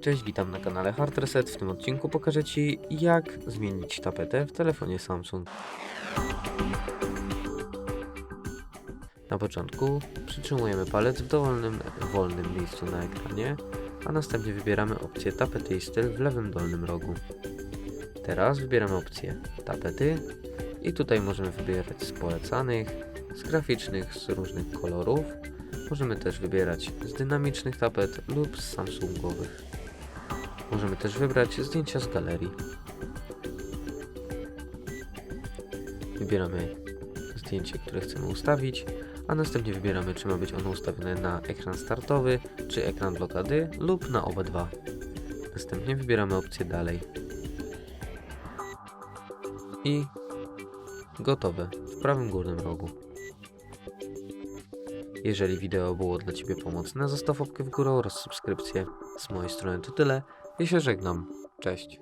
Cześć, witam na kanale Hard Reset. W tym odcinku pokażę Ci, jak zmienić tapetę w telefonie Samsung. Na początku przytrzymujemy palec w dowolnym, wolnym miejscu na ekranie, a następnie wybieramy opcję tapety i styl w lewym dolnym rogu. Teraz wybieramy opcję tapety i tutaj możemy wybierać z polecanych, z graficznych, z różnych kolorów. Możemy też wybierać z dynamicznych tapet lub z samsungowych. Możemy też wybrać zdjęcia z galerii. Wybieramy zdjęcie, które chcemy ustawić, a następnie wybieramy, czy ma być ono ustawione na ekran startowy, czy ekran blokady, lub na obydwa. Następnie wybieramy opcję dalej. I gotowe w prawym górnym rogu. Jeżeli wideo było dla Ciebie pomocne, zostaw łapkę w górę oraz subskrypcję. Z mojej strony to tyle. Ja się żegnam. Cześć.